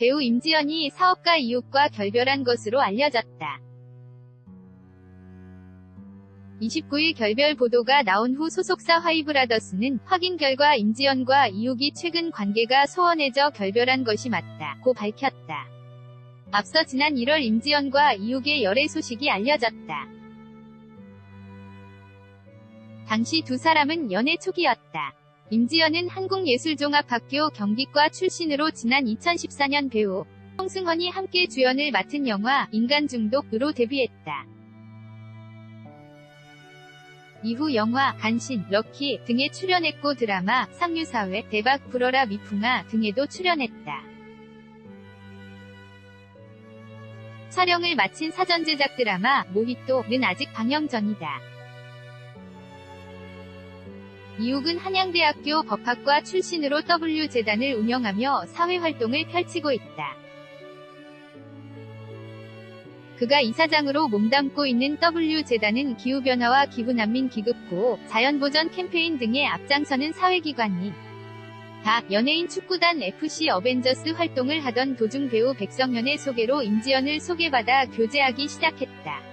배우 임지연이 사업가 이웃과 결별한 것으로 알려졌다. 29일 결별 보도가 나온 후 소속사 화이브라더스는 확인 결과 임지연과 이욱이 최근 관계가 소원해져 결별한 것이 맞다고 밝혔다. 앞서 지난 1월 임지연과 이욱의 열애 소식이 알려졌다. 당시 두 사람은 연애 초기였다. 임지연은 한국예술종합학교 경기과 출신으로 지난 2014년 배우 홍승헌이 함께 주연을 맡은 영화 인간중독으로 데뷔했다. 이후 영화 간신, 럭키 등에 출연했고 드라마 상류사회, 대박 불어라 미풍아 등에도 출연했다. 촬영을 마친 사전 제작 드라마 모히또는 아직 방영 전이다. 이욱은 한양대학교 법학과 출신으로 W재단을 운영하며 사회활동을 펼치고 있다. 그가 이사장으로 몸담고 있는 W재단은 기후변화와 기후난민 기급구, 자연보전 캠페인 등에 앞장서는 사회기관이 다 연예인 축구단 FC 어벤져스 활동을 하던 도중 배우 백성현의 소개로 임지연을 소개받아 교제하기 시작했다.